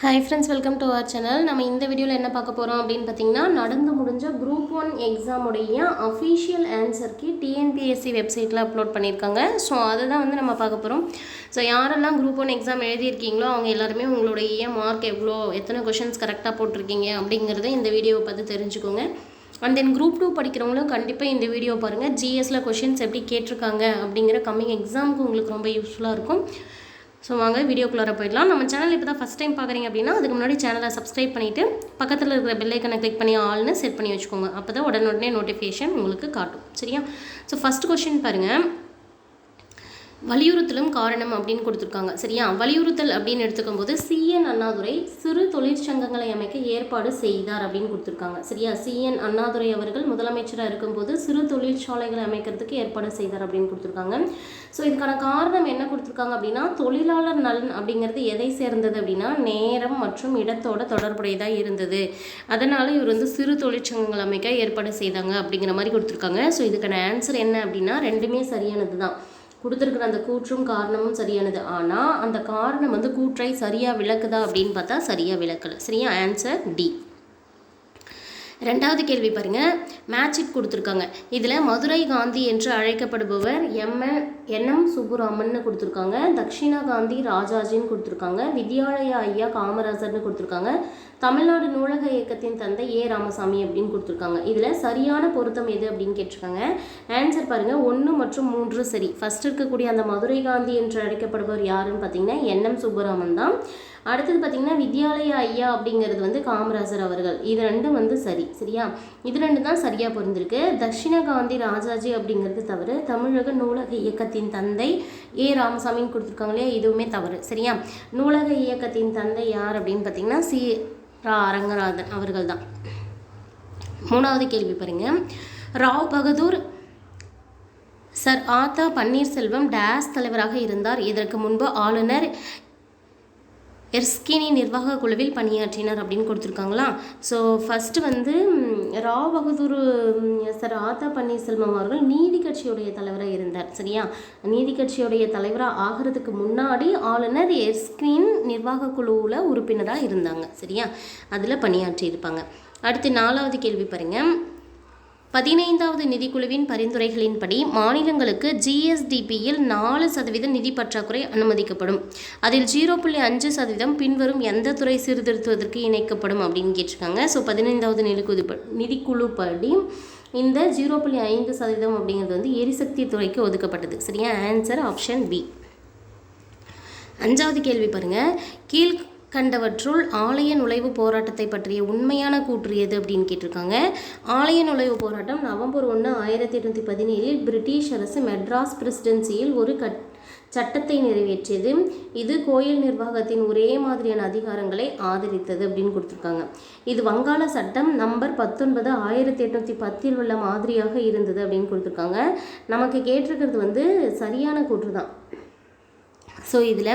Hi friends welcome to our channel நம்ம இந்த வீடியோவில் என்ன பார்க்க போகிறோம் அப்படின்னு பார்த்தீங்கன்னா நடந்து முடிஞ்ச குரூப் ஒன் எக்ஸாமுடைய அஃபீஷியல் ஆன்சருக்கு டிஎன்பிஎஸ்சி வெப்சைட்டில் அப்லோட் பண்ணியிருக்காங்க. ஸோ அதை தான் வந்து நம்ம பார்க்க போகிறோம் ஸோ யாரெல்லாம் குரூப் ஒன் எக்ஸாம் எழுதியிருக்கீங்களோ அவங்க எல்லாருமே உங்களுடைய மார்க் எவ்வளோ எத்தனை கொஷின்ஸ் கரெக்டாக போட்டிருக்கீங்க அப்படிங்கிறத இந்த வீடியோவை பார்த்து தெரிஞ்சுக்கோங்க. அண்ட் தென் குரூப் டூ படிக்கிறவங்களும் கண்டிப்பாக இந்த வீடியோ பாருங்கள் ஜிஎஸ்ல கொஷின்ஸ் எப்படி கேட்டிருக்காங்க அப்படிங்கிற கம்மிங் எக்ஸாமுக்கு உங்களுக்கு ரொம்ப யூஸ்ஃபுல்லாக இருக்கும். ஸோ வாங்க வீடியோக்குள்ளார போயிடலாம். நம்ம சேனல் இப்போ தான் ஃபஸ்ட் டைம் பார்க்குறீங்க அப்படின்னா அதுக்கு முன்னாடி சேனலை சப்ஸ்கிரைப் பண்ணிவிட்டு பக்கத்தில் இருக்கிற பெல்லைக்கனை கிளிக் பண்ணி ஆல்னு செட் பண்ணி வச்சுக்கோங்க. அப்போ தான் உடனுடனே நோட்டிஃபிகேஷன் உங்களுக்கு காட்டும். சரியா? ஸோ ஃபஸ்ட் கொஷின் பாருங்கள் வலியுறுத்தலும் காரணம் அப்படின்னு கொடுத்துருக்காங்க. சரியா? வலியுறுத்தல் அப்படின்னு எடுத்துக்கும் போது சிஎன் அண்ணாதுரை சிறு தொழிற்சங்கங்களை அமைக்க ஏற்பாடு செய்தார் அப்படின்னு கொடுத்துருக்காங்க. சரியா? சிஎன் அண்ணாதுரை அவர்கள் முதலமைச்சராக இருக்கும்போது சிறு தொழிற்சாலைகளை அமைக்கிறதுக்கு ஏற்பாடு செய்தார் அப்படின்னு கொடுத்துருக்காங்க. ஸோ இதுக்கான காரணம் என்ன கொடுத்துருக்காங்க அப்படின்னா தொழிலாளர் நலன் அப்படிங்கிறது எதை சேர்ந்தது அப்படின்னா நேரம் மற்றும் இடத்தோட தொடர்புடையதாக இருந்தது. அதனால் இவர் வந்து சிறு தொழிற்சங்கங்கள் அமைக்க ஏற்பாடு செய்தாங்க அப்படிங்கிற மாதிரி கொடுத்துருக்காங்க. ஸோ இதுக்கான ஆன்சர் என்ன அப்படின்னா ரெண்டுமே சரியானது தான் கொடுத்துருக்குற அந்த கூற்றும் காரணமும் சரியானது. ஆனால் அந்த காரணம் வந்து கூற்றை சரியாக விளக்குதா அப்படின்னு பார்த்தா சரியாக விளக்கலை. சரியா? ஆன்சர் டி ரெண்டாவது கேள்வி பாருங்க. மேட்சிப் கொடுத்துருக்காங்க. இதில் மதுரை காந்தி என்று அழைக்கப்படுபவர் எம்என் என்எம் சுப்புராமன்னு கொடுத்துருக்காங்க. தக்ஷிணா காந்தி ராஜாஜின்னு கொடுத்துருக்காங்க. வித்யாலயா ஐயா காமராஜர்னு கொடுத்துருக்காங்க. தமிழ்நாடு நூலக இயக்கத்தின் தந்தை ஏ. ராமசாமி அப்படின்னு கொடுத்துருக்காங்க. இதில் சரியான பொருத்தம் எது அப்படின்னு கேட்டிருக்காங்க. ஆன்சர் பாருங்கள் ஒன்று மற்றும் மூன்று சரி. ஃபர்ஸ்ட் இருக்கக்கூடிய அந்த மதுரை காந்தி என்று அழைக்கப்படுபவர் யாருன்னு பார்த்தீங்கன்னா என். எம். சுப்புராமன் தான். அடுத்தது பார்த்தீங்கன்னா வித்யாலய ஐயா அப்படிங்கிறது வந்து காமராஜர் அவர்கள். இது ரெண்டும் வந்து சரி. சரியா? இது ரெண்டு தான் சரியாக பொருந்திருக்கு. தட்சிண காந்தி ராஜாஜி அப்படிங்கிறது தவறு. தமிழக நூலக இயக்கத்தின் தந்தை ஏ. ராமசாமின்னு கொடுத்துருக்காங்களே இதுவுமே தவறு. சரியா? நூலக இயக்கத்தின் தந்தை யார் அப்படின்னு பார்த்தீங்கன்னா சி. ரா அரங்கநாதன் அவர்கள் தான் மூணாவது கேள்வி பாருங்க. ராவ் பகதூர் சர் ஆத்தா பன்னீர்செல்வம் டேஸ் தலைவராக இருந்தார். இதற்கு முன்பு ஆளுநர் எர்ஸ்கினி நிர்வாக குழுவில் பணியாற்றினார் அப்படின்னு கொடுத்துருக்காங்களா? ஸோ ஃபஸ்ட்டு வந்து ரா ராவ் பகதூர் சார் ஆத்தா பன்னீர்செல்வம் அவர்கள் நீதி கட்சியுடைய தலைவராக இருந்தார் சரியா? நீதி கட்சியுடைய தலைவராக ஆகிறதுக்கு முன்னாடி ஆளுநர் எர்ஸ்கின் நிர்வாக குழுவில் உறுப்பினராக இருந்தாங்க சரியா? அதில் பணியாற்றியிருப்பாங்க. அடுத்து நாலாவது கேள்வி பாருங்கள் பதினைந்தாவது நிதிக்குழுவின் பரிந்துரைகளின்படி மாநிலங்களுக்கு ஜிஎஸ்டிபியில் நாலு சதவீத நிதி பற்றாக்குறை அனுமதிக்கப்படும். அதில் ஜீரோ புள்ளி அஞ்சு சதவீதம் பின்வரும் எந்த துறை சீர்திருத்துவதற்கு இணைக்கப்படும் அப்படின்னு கேட்டிருக்காங்க. ஸோ பதினைந்தாவது நிதிக்குழு நிதிக்குழு படி இந்த ஜீரோ புள்ளி ஐந்து சதவீதம் அப்படிங்கிறது வந்து எரிசக்தி துறைக்கு ஒதுக்கப்பட்டது. சரியா? ஆன்சர் ஆப்ஷன் பி அஞ்சாவது கேள்வி பாருங்கள் கீழ் கண்டவற்றுள் ஆலய நுழைவு போராட்டத்தை பற்றிய உண்மையான கூற்று எது அப்படின்னு கேட்டிருக்காங்க. ஆலய நுழைவு போராட்டம் நவம்பர் ஒன்று ஆயிரத்தி எட்நூற்றி பதினேழில் பிரிட்டிஷ் அரசு மெட்ராஸ் பிரசிடென்சியில் ஒரு கட் சட்டத்தை நிறைவேற்றியது. இது கோயில் நிர்வாகத்தின் ஒரே மாதிரியான அதிகாரங்களை ஆதரித்தது அப்படின்னு கொடுத்துருக்காங்க. இது வங்காள சட்டம் நம்பர் பத்தொன்பது ஆயிரத்தி எட்நூற்றி பத்தில் உள்ள மாதிரியாக இருந்தது அப்படின்னு கொடுத்துருக்காங்க. நமக்கு கேட்டிருக்கிறது வந்து சரியான கூற்று தான். ஸோ இதில்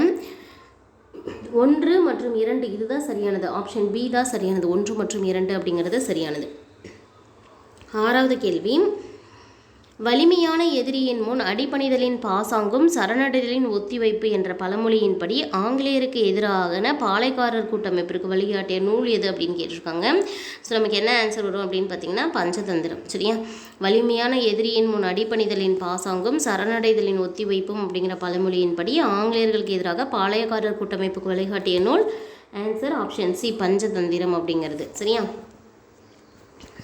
ஒன்று மற்றும் இரண்டு இதுதான் சரியானது. ஆப்ஷன் பி தான் சரியானது. ஒன்று மற்றும் இரண்டு அப்படிங்கிறது சரியானது. ஆறாவது கேள்வி. வலிமையான எதிரியின் முன் அடிபணிதலின் பாசாங்கும் சரணடைதலின் ஒத்திவைப்பு என்ற பழமொழியின்படி ஆங்கிலேயருக்கு எதிரான பாளையக்காரர் கூட்டமைப்பிற்கு வழிகாட்டிய நூல் எது அப்படின்னு கேட்டிருக்காங்க. ஸோ நமக்கு என்ன ஆன்சர் வரும் அப்படின்னு பார்த்தீங்கன்னா பஞ்சதந்திரம். சரியா? வலிமையான எதிரியின் முன் அடிபணிதலின் பாசாங்கும் சரணடைதலின் ஒத்திவைப்பும் அப்படிங்கிற பழமொழியின்படி ஆங்கிலேயர்களுக்கு எதிராக பாளையக்காரர் கூட்டமைப்புக்கு வழிகாட்டிய நூல் ஆன்சர் ஆப்ஷன் சி பஞ்சதந்திரம் அப்படிங்கிறது. சரியா?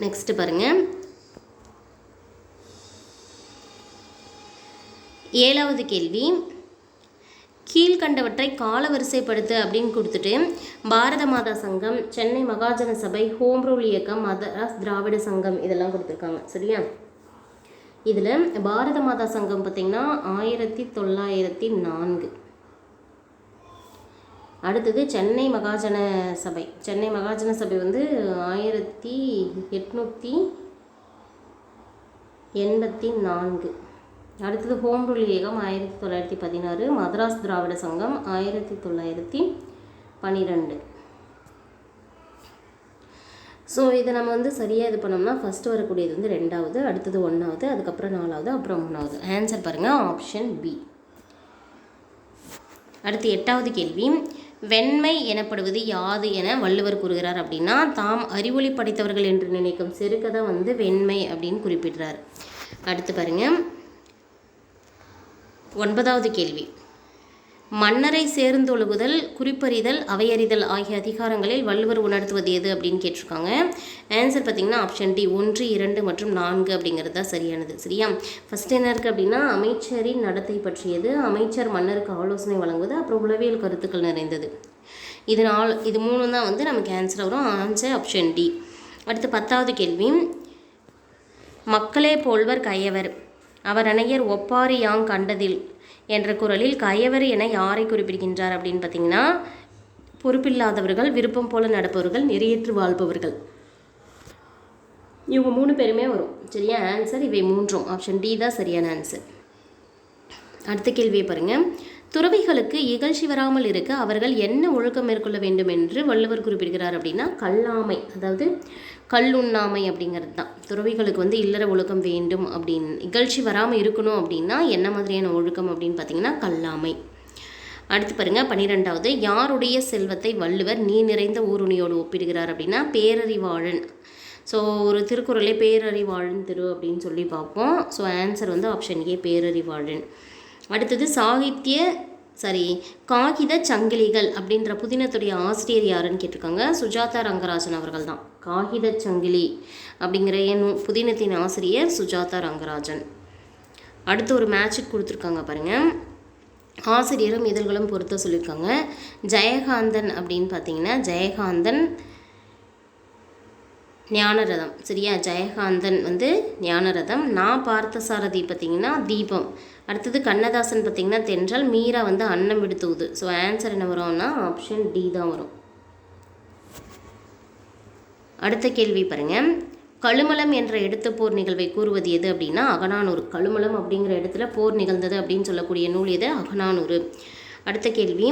நெக்ஸ்ட் பாருங்கள் ஏழாவது கேள்வி. கீழ்கண்டவற்றை காலவரிசைப்படுத்து அப்படின்னு கொடுத்துட்டு பாரத மாதா சங்கம் சென்னை மகாஜன சபை ஹோம் ரூல் இயக்கம் மதராஸ் திராவிட சங்கம் இதெல்லாம் கொடுத்துருக்காங்க. சரியா? இதில் பாரத மாதா சங்கம் பார்த்திங்கன்னா ஆயிரத்தி தொள்ளாயிரத்தி நான்கு. அடுத்தது சென்னை மகாஜன சபை. சென்னை மகாஜன சபை வந்து ஆயிரத்தி எட்நூற்றி எண்பத்தி நான்கு. அடுத்தது ஹோம் ரூல் ஏகம் ஆயிரத்தி தொள்ளாயிரத்தி பதினாறு மதராஸ் திராவிட சங்கம் ஆயிரத்தி தொள்ளாயிரத்தி பன்னிரெண்டு ஸோ இதை நம்ம வந்து சரியாக இது பண்ணோம்னா ஃபஸ்ட்டு வரக்கூடியது வந்து ரெண்டாவது அடுத்தது ஒன்றாவது அதுக்கப்புறம் நாலாவது அப்புறம் மூணாவது. ஆன்சர் பாருங்கள் ஆப்ஷன் பி அடுத்து எட்டாவது கேள்வி. வெண்மை எனப்படுவது யாது என வள்ளுவர் கூறுகிறார் அப்படின்னா தாம் அறிவொளி படைத்தவர்கள் என்று நினைக்கும் சிறுகதை தான் வந்து வெண்மை அப்படின்னு குறிப்பிடுறார். அடுத்து பாருங்கள் ஒன்பதாவது கேள்வி. மன்னரை சேர்ந்தொழுகுதல் குறிப்பறிதல் அவையறிதல் ஆகிய அதிகாரங்களில் வள்ளுவர் உணர்த்துவது எது அப்படின்னு கேட்டிருக்காங்க. ஆன்சர் பார்த்திங்கன்னா ஆப்ஷன் டி ஒன்று இரண்டு மற்றும் நான்கு அப்படிங்கிறது தான் சரியானது. சரியா? ஃபர்ஸ்ட் என்ன இருக்குது அப்படின்னா அமைச்சரின் நடத்தை பற்றியது. அமைச்சர் மன்னருக்கு ஆலோசனை வழங்குவது அப்புறம் உளவியல் கருத்துக்கள் நிறைந்தது. இது நாலு இது மூணு தான் வந்து நமக்கு ஆன்சர் வரும். ஆன்சர் ஆப்ஷன் டி அடுத்து பத்தாவது கேள்வி. மக்களே போல்வர் கயவர். அவர் அணையர் ஒப்பாரி யாங் கண்டதில் என்ற குரலில் கயவர் என யாரை குறிப்பிடுகின்றார் அப்படின்னு பார்த்தீங்கன்னா பொறுப்பில்லாதவர்கள் விருப்பம் போல நடப்பவர்கள் நிறையற்று வாழ்பவர்கள். இவங்க மூணு பேருமே வரும். சரியா? ஆன்சர் இவை மூன்றும். ஆப்ஷன் டி தான் சரியான ஆன்சர் அடுத்த கேள்வியை பாருங்கள் துறவிகளுக்கு இகழ்ச்சி வராமல் இருக்க அவர்கள் என்ன ஒழுக்கம் மேற்கொள்ள வேண்டும் என்று வள்ளுவர் குறிப்பிடுகிறார் அப்படின்னா கல்லாமை அதாவது கல்லுண்ணாமை அப்படிங்கிறது தான். துறவிகளுக்கு வந்து இல்லற ஒழுக்கம் வேண்டும் அப்படின்னு இகழ்ச்சி வராமல் இருக்கணும் அப்படின்னா என்ன மாதிரியான ஒழுக்கம் அப்படின்னு பார்த்தீங்கன்னா கல்லாமை. அடுத்து பாருங்கள் பன்னிரெண்டாவது யாருடைய செல்வத்தை வள்ளுவர் நீ நிறைந்த ஊருணியோடு ஒப்பிடுகிறார் அப்படின்னா பேரறிவாளன். ஸோ ஒரு திருக்குறளே பேரறிவாளன் திரு அப்படின்னு சொல்லி பார்ப்போம். ஸோ ஆன்சர் வந்து ஆப்ஷன் ஏ பேரறிவாளன். அடுத்தது சாகித்ய சாரி காகித சங்கிலிகள் அப்படின்ற புதினத்துடைய ஆசிரியர் யாருன்னு கேட்டிருக்காங்க. சுஜாதா ரங்கராஜன் அவர்கள் தான் காகித சங்கிலி அப்படிங்கிற என் புதினத்தின் ஆசிரியர் சுஜாதா ரங்கராஜன். அடுத்து ஒரு மேட்சுக்கு கொடுத்துருக்காங்க பாருங்கள் ஆசிரியரும் இதழ்களும் பொறுத்த சொல்லியிருக்காங்க. ஜெயகாந்தன் அப்படின்னு பார்த்தீங்கன்னா ஜெயகாந்தன் ஞானரதம். சரியா? ஜெயகாந்தன் வந்து ஞானரதம். நான் பார்த்த சாரதி பார்த்தீங்கன்னா தீபம். அடுத்தது கண்ணதாசன் பார்த்தீங்கன்னா தென்றல். மீரா வந்து அன்னம் எடுத்துவுது ஸோ ஆன்சர் என்ன வரும்னா ஆப்ஷன் டி தான் வரும். அடுத்த கேள்வி பாருங்கள் கழுமலம் என்ற எடுத்த போர் நிகழ்வை கூறுவது எது அப்படின்னா அகனானூர் கழுமலம் அப்படிங்கிற இடத்துல போர் நிகழ்ந்தது அப்படின்னு சொல்லக்கூடிய நூல் எது? அகனானூர் அடுத்த கேள்வி.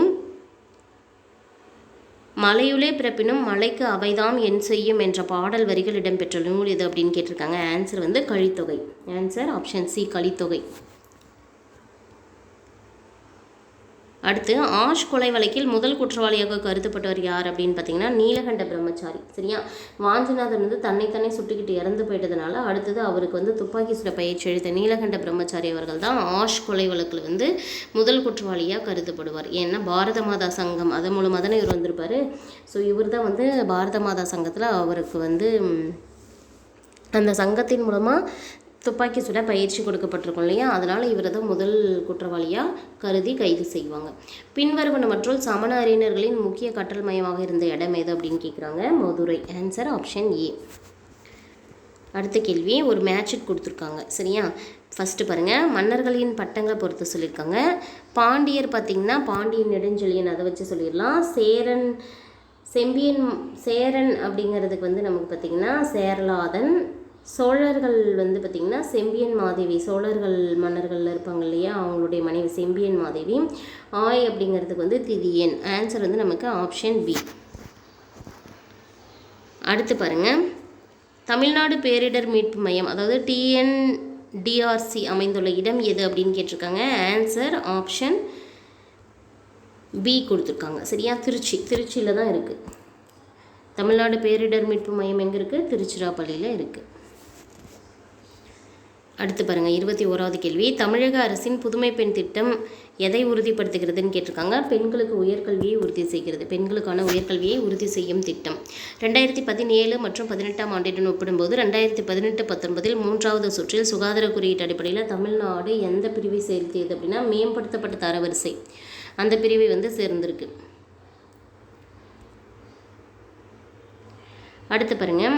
மலையுளே பிறப்பினும் மலைக்கு அவைதாம் என் செய்யும் என்ற பாடல் வரிகள் இடம்பெற்ற நூல் எது அப்படின்னு கேட்டிருக்காங்க. ஆன்சர் வந்து கழித்தொகை. ஆன்சர் ஆப்ஷன் சி கழித்தொகை. அடுத்து ஆஷ் கொலை வழக்கில் முதல் குற்றவாளியாக கருதப்பட்டவர் யார் அப்படின்னு பார்த்தீங்கன்னா நீலகண்ட பிரம்மச்சாரி சரியா? வாஞ்சிநாதன் வந்து தன்னைத்தானே சுட்டுக்கிட்டு இறந்து போயிட்டதுனால அடுத்தது அவருக்கு வந்து துப்பாக்கி சுட பயிற்சி அளித்த நீலகண்ட பிரம்மச்சாரி அவர்கள் தான் ஆஷ் கொலை வழக்கில் வந்து முதல் குற்றவாளியாக கருதப்படுவார். ஏன்னா பாரத மாதா சங்கம் அதன் மூலமாக தானே இவர் வந்திருப்பார். ஸோ இவர் தான் வந்து பாரத மாதா சங்கத்தில் அவருக்கு வந்து அந்த சங்கத்தின் மூலமாக துப்பாக்கி சுட பயிற்சி கொடுக்கப்பட்டிருக்கும் இல்லையா? அதனால் இவரை தான் முதல் குற்றவாளியாக கருதி கைது செய்வாங்க. பின்வருவனவற்றுள் சமண அறிஞர்களின் முக்கிய கற்றல் மையமாக இருந்த இடம் எது அப்படின்னு கேட்குறாங்க மதுரை. ஆன்சர் ஆப்ஷன் ஏ அடுத்த கேள்வி ஒரு மேட்சுக்கு கொடுத்துருக்காங்க. சரியா? ஃபஸ்ட்டு பாருங்கள் மன்னர்களின் பட்டங்களை பொறுத்து சொல்லியிருக்காங்க. பாண்டியர் பார்த்திங்கன்னா பாண்டியன் நெடுஞ்செழியன் அதை வச்சு சொல்லிடலாம். சேரன் செம்பியன் சேரன் அப்படிங்கிறதுக்கு வந்து நமக்கு பார்த்திங்கன்னா சேரலாதன் சோழர்கள் வந்து பார்த்திங்கன்னா செம்பியன் மாதேவி சோழர்கள் மன்னர்களில் இருப்பாங்க இல்லையா? அவங்களுடைய மனைவி செம்பியன் மாதேவி. ஆய் அப்படிங்கிறதுக்கு வந்து திதியன் ஆன்சர் வந்து நமக்கு ஆப்ஷன் பி அடுத்து பாருங்கள் தமிழ்நாடு பேரிடர் மீட்பு மையம் அதாவது டிஎன்டிஆர்சி அமைந்துள்ள இடம் எது அப்படின்னு கேட்டிருக்காங்க? ஆன்சர் ஆப்ஷன் பி கொடுத்துருக்காங்க. சரியா? திருச்சி. திருச்சியில் தான் இருக்குது தமிழ்நாடு பேரிடர் மீட்பு மையம் எங்கே இருக்குது திருச்சிராப்பள்ளியில் இருக்குது அடுத்து பாருங்கள் இருபத்தி ஓராவது கேள்வி. தமிழக அரசின் புதுமை பெண் திட்டம் எதை உறுதிப்படுத்துகிறதுன்னு கேட்டிருக்காங்க. பெண்களுக்கு உயர்கல்வியை உறுதி செய்கிறது. பெண்களுக்கான உயர்கல்வியை உறுதி செய்யும் திட்டம். ரெண்டாயிரத்தி பதினேழு மற்றும் பதினெட்டாம் ஆண்டுடன் ஒப்பிடும்போது ரெண்டாயிரத்தி பதினெட்டு பத்தொன்பதில் மூன்றாவது சுற்றில் சுகாதார குறியீட்டு அடிப்படையில் தமிழ்நாடு எந்த பிரிவை சேர்த்தியது அப்படின்னா மேம்படுத்தப்பட்ட தரவரிசை. அந்த பிரிவை வந்து சேர்ந்திருக்கு. அடுத்து பாருங்கள்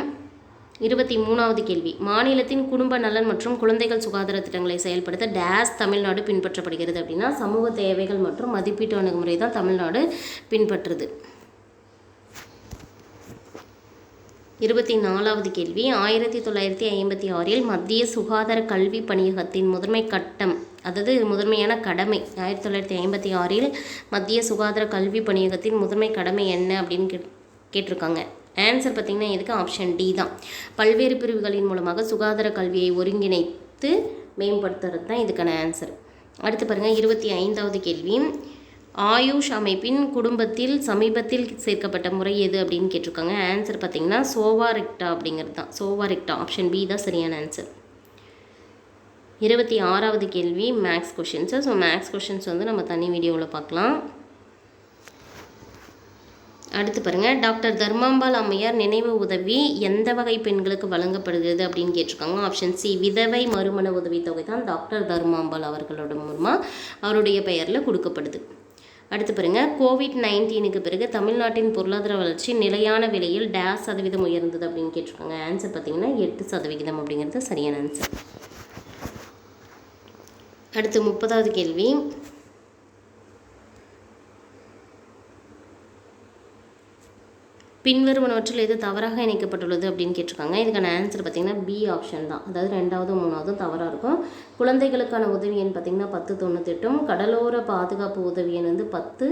இருபத்தி மூணாவது கேள்வி. மாநிலத்தின் குடும்ப நலன் மற்றும் குழந்தைகள் சுகாதார திட்டங்களை செயல்படுத்த டேஸ் தமிழ்நாடு பின்பற்றப்படுகிறது அப்படின்னா சமூக தேவைகள் மற்றும் மதிப்பீட்டு அணுகுமுறை தான் தமிழ்நாடு பின்பற்றுது. இருபத்தி நாலாவது கேள்வி. ஆயிரத்தி தொள்ளாயிரத்தி ஐம்பத்தி ஆறில் மத்திய சுகாதார கல்வி பணியகத்தின் முதன்மை கட்டம் அதாவது முதன்மையான கடமை ஆயிரத்தி தொள்ளாயிரத்தி ஐம்பத்தி ஆறில் மத்திய சுகாதார கல்வி பணியகத்தின் முதன்மை கடமை என்ன அப்படின்னு கேட் கேட்டிருக்காங்க. ஆன்சர் பார்த்திங்கன்னா இதுக்கு ஆப்ஷன் டி தான். பல்வேறு பிரிவுகளின் மூலமாக சுகாதார கல்வியை ஒருங்கிணைத்து மேம்படுத்துறது தான் இதுக்கான ஆன்சர் அடுத்து பாருங்கள் இருபத்தி ஐந்தாவது கேள்வி. ஆயுஷ் அமைப்பின் குடும்பத்தில் சமீபத்தில் சேர்க்கப்பட்ட முறை எது அப்படின்னு கேட்டிருக்காங்க. ஆன்சர் பார்த்தீங்கன்னா சோவாரெக்டா அப்படிங்கிறது தான் சோவாரெக்டா ஆப்ஷன் பி தான் சரியான ஆன்சர் இருபத்தி ஆறாவது கேள்வி maths questions so maths questions வந்து நம்ம தனி வீடியோவில் பார்க்கலாம். அடுத்து பாருங்கள் டாக்டர் தர்மாம்பாள் அம்மையார் நினைவு உதவி எந்த வகை பெண்களுக்கு வழங்கப்படுகிறது அப்படின்னு கேட்டிருக்காங்க. ஆப்ஷன் சி விதவை மறுமண உதவி தொகை தான் டாக்டர் தர்மாம்பாள் அவர்களோட மூலமாக அவருடைய பெயரில் கொடுக்கப்படுது. அடுத்து பாருங்க. கோவிட் நைன்டீனுக்கு பிறகு தமிழ்நாட்டின் பொருளாதார வளர்ச்சி நிலையான விலையில் டேஸ் சதவீதம் உயர்ந்தது அப்படின்னு கேட்டிருக்காங்க. ஆன்சர் பார்த்தீங்கன்னா எட்டு சதவிகிதம் அப்படிங்கிறது சரியான ஆன்சர் அடுத்து முப்பதாவது கேள்வி. பின்வருவனவற்றில் எது தவறாக இணைக்கப்பட்டுள்ளது அப்படின்னு கேட்டிருக்காங்க. இதுக்கான ஆன்சர் பார்த்தீங்கன்னா பி ஆப்ஷன் தான். அதாவது ரெண்டாவது மூணாவதும் தவறாக இருக்கும். குழந்தைகளுக்கான உதவி எண் பார்த்தீங்கன்னா பத்து தொண்ணூத்தெட்டும். கடலோர பாதுகாப்பு உதவி எண் வந்து பத்து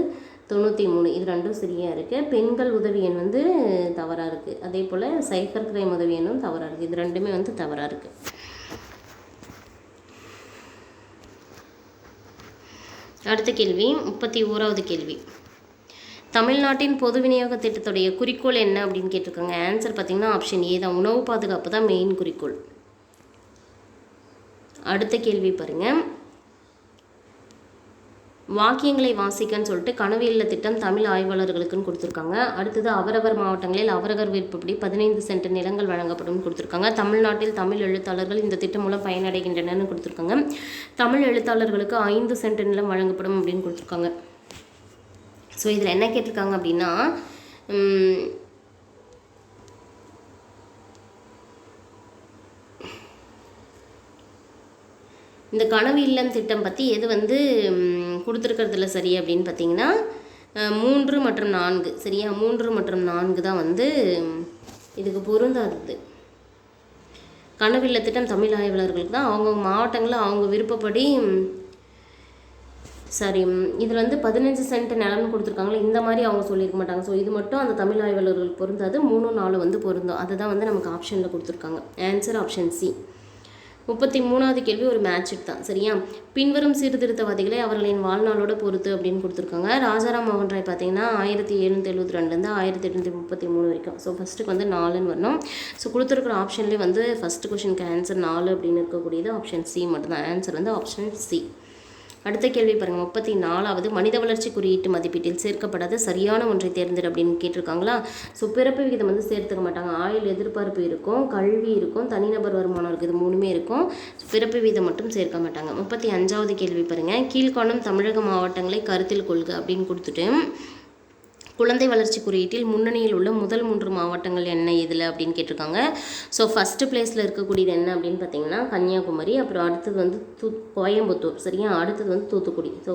தொண்ணூற்றி மூணு இது ரெண்டும் சரியாக இருக்குது பெண்கள் உதவி எண் வந்து தவறாக இருக்குது அதே போல் சைபர் கிரைம் உதவி எண்ணும் தவறாக இருக்குது இது ரெண்டுமே வந்து தவறாக இருக்குது அடுத்த கேள்வி முப்பத்தி ஓராவது கேள்வி. தமிழ்நாட்டின் பொது விநியோக திட்டத்துடைய குறிக்கோள் என்ன அப்படின்னு கேட்டிருக்காங்க. ஆன்சர் பார்த்தீங்கன்னா ஆப்ஷன் ஏ தான். உணவு பாதுகாப்பு தான் மெயின் குறிக்கோள். அடுத்த கேள்வி பாருங்கள் வாக்கியங்களை வாசிக்கன்னு சொல்லிட்டு கனவு இல்ல திட்டம் தமிழ் ஆய்வாளர்களுக்குன்னு கொடுத்துருக்காங்க. அடுத்தது அவரவர் மாவட்டங்களில் அவரவர் விருப்பப்படி பதினைந்து சென்ட் நிலங்கள் வழங்கப்படும் கொடுத்துருக்காங்க. தமிழ்நாட்டில் தமிழ் எழுத்தாளர்கள் இந்த திட்டம் மூலம் பயனடைகின்றனன்னு கொடுத்துருக்காங்க. தமிழ் எழுத்தாளர்களுக்கு ஐந்து சென்ட் நிலம் வழங்கப்படும் அப்படின்னு கொடுத்துருக்காங்க. ஸோ இதில் என்ன கேட்டிருக்காங்க அப்படின்னா இந்த கனவு இல்லம் திட்டம் பற்றி எது வந்து கொடுத்துருக்கறதுல சரி அப்படின்னு பார்த்தீங்கன்னா மூன்று மற்றும் நான்கு. சரியா? மூன்று மற்றும் நான்கு தான் வந்து இதுக்கு பொருந்தாதது. கனவு திட்டம் தமிழ் ஆய்வாளர்களுக்கு தான். அவங்கவுங்க மாவட்டங்களில் அவங்க விருப்பப்படி சரி இதில் வந்து பதினஞ்சு சென்ட் நிலம்னு கொடுத்துருக்காங்களே இந்த மாதிரி அவங்க சொல்லியிருக்க மாட்டாங்க. ஸோ இது மட்டும் அந்த தமிழ் ஆய்வாளர்களுக்கு பொருந்தாது மூணு நாலு வந்து பொருந்தும். அதுதான் வந்து நமக்கு ஆப்ஷனில் கொடுத்துருக்காங்க. ஆன்சர் ஆப்ஷன் சி முப்பத்தி மூணாவது கேள்வி ஒரு மேட்சிட் தான். சரியா? பின்வரும் சீர்திருத்தவாதிகளை அவர்களின் வாழ்நாளோட பொறுத்து அப்படின்னு கொடுத்துருக்காங்க. ராஜாராம் மோகன் ராய் பார்த்தீங்கன்னா ஆயிரத்தி எழுநூற்றி எழுபத்தி ரெண்டுலேருந்து ஆயிரத்தி எட்நூற்றி முப்பத்தி மூணு வரைக்கும். ஸோ ஃபஸ்ட்டுக்கு வந்து நாலுன்னு வரணும். ஸோ கொடுத்துருக்குற ஆப்ஷன்லேயே வந்து ஃபஸ்ட்டு கொஷனுக்கு ஆன்சர் நாலு அப்படின்னு இருக்கக்கூடியது ஆப்ஷன் சி மட்டும்தான். ஆன்சர் வந்து ஆப்ஷன் சி அடுத்த கேள்வி பாருங்கள் முப்பத்தி நாலாவது மனித வளர்ச்சி குறியீட்டு மதிப்பீட்டில் சேர்க்கப்படாத சரியான ஒன்றை தேர்ந்தெடு அப்படின்னு கேட்டிருக்காங்களா? ஸோ பிறப்பு விகிதம் வந்து சேர்த்துக்க மாட்டாங்க. ஆயுள் எதிர்பார்ப்பு இருக்கும் கல்வி இருக்கும் தனிநபர் வருமானம் இருக்குது. இது மூணுமே இருக்கும். பிறப்பு விகிதம் மட்டும் சேர்க்க மாட்டாங்க. முப்பத்தி அஞ்சாவது கேள்வி பாருங்கள் கீழ்காணும் தமிழக மாவட்டங்களை கருத்தில் கொள்க அப்படின்னு கொடுத்துட்டு குழந்தை வளர்ச்சி குறியீட்டில் முன்னணியில் உள்ள முதல் மூன்று மாவட்டங்கள் என்ன இதில் அப்படின்னு கேட்டிருக்காங்க. ஸோ ஃபஸ்ட்டு பிளேஸில் இருக்கக்கூடியது என்ன அப்படின்னு பார்த்தீங்கன்னா கன்னியாகுமரி அப்புறம் அடுத்தது வந்து தூ கோயம்புத்தூர் சரியா? அடுத்தது வந்து தூத்துக்குடி. ஸோ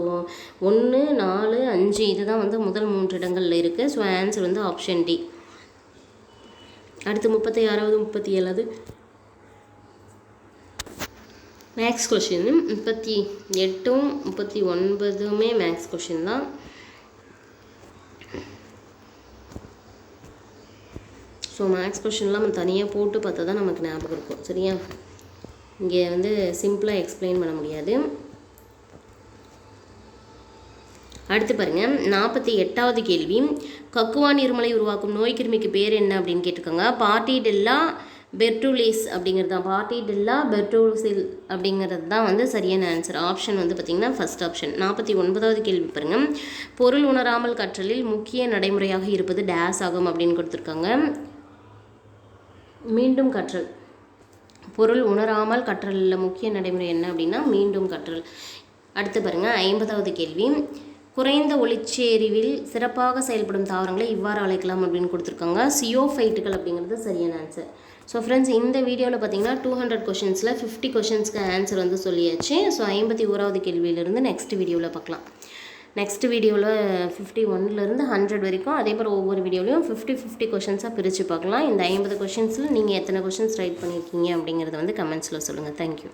ஒன்று நாலு அஞ்சு இதுதான் வந்து முதல் மூன்று இடங்களில் இருக்குது ஸோ ஆன்சர் வந்து ஆப்ஷன் டி அடுத்து முப்பத்தி ஆறாவது முப்பத்தி ஏழாவது மேக்ஸ் கொஷின் முப்பத்தி எட்டும் முப்பத்தி ஒன்பதுமே மேக்ஸ் கொஷின் தான். ஸோ மேக்ஸ் கொஷின்லாம் நம்ம தனியாக போட்டு பார்த்தா தான் நமக்கு ஞாபகம் இருக்கும். சரியா? இங்கே வந்து சிம்பிளாக எக்ஸ்பிளைன் பண்ண முடியாது. அடுத்து பாருங்கள் நாற்பத்தி எட்டாவது கேள்வி. கக்குவான் இருமலை உருவாக்கும் நோய் கிருமிக்கு பேர் என்ன அப்படின்னு கேட்டிருக்காங்க. பார்ட்டிடெல்லா பெர்டூலிஸ் அப்படிங்கிறது தான். பார்ட்டிடெல்லா பெர்டூசில் அப்படிங்கிறது தான் வந்து சரியான ஆன்சர் ஆப்ஷன் வந்து பார்த்திங்கன்னா ஃபஸ்ட் ஆப்ஷன் நாற்பத்தி ஒன்பதாவது கேள்வி பாருங்கள் பொருள் உணராமல் கற்றலில் முக்கிய நடைமுறையாக இருப்பது டேஸ் ஆகும் அப்படின்னு கொடுத்துருக்காங்க. மீண்டும் கற்றல். பொருள் உணராமல் கற்றலில் முக்கிய நடைமுறை என்ன அப்படின்னா மீண்டும் கற்றல். அடுத்து பாருங்கள் ஐம்பதாவது கேள்வி. குறைந்த ஒளிச்சேரிவில் சிறப்பாக செயல்படும் தாவரங்களை இவ்வாறு அழைக்கலாம் அப்படின்னு கொடுத்துருக்காங்க. சியோஃபைட்டுகள் அப்படிங்கிறது சரியான ஆன்சர் ஸோ ஃப்ரெண்ட்ஸ் இந்த வீடியோவில் பார்த்தீங்கன்னா டூ ஹண்ட்ரட் கொஷின்ஸில் ஃபிஃப்டி கொஷின்ஸ்க்கு ஆன்சர் வந்து சொல்லியாச்சு. ஸோ ஐம்பத்தி ஓராவது கேள்வியிலிருந்து நெக்ஸ்ட் வீடியோவில் பார்க்கலாம் நெக்ஸ்ட் வீடியோவில் ஃபிஃப்டி ஒன்லேருந்து ஹண்ட்ரட் வரைக்கும் அதே போல் ஒவ்வொரு வீடியோலையும் ஃபிஃப்டி ஃபிஃப்டி கொஷின்ஸாக பிரித்து பார்க்கலாம். இந்த ஐம்பது கொஷின்ஸில் நீங்கள் எத்தனை கொஷின்ஸ் ரைட் பண்ணியிருக்கீங்க அப்படிங்கிறத வந்து கமெண்ட்ஸில் சொல்லுங்கள் தேங்க்யூ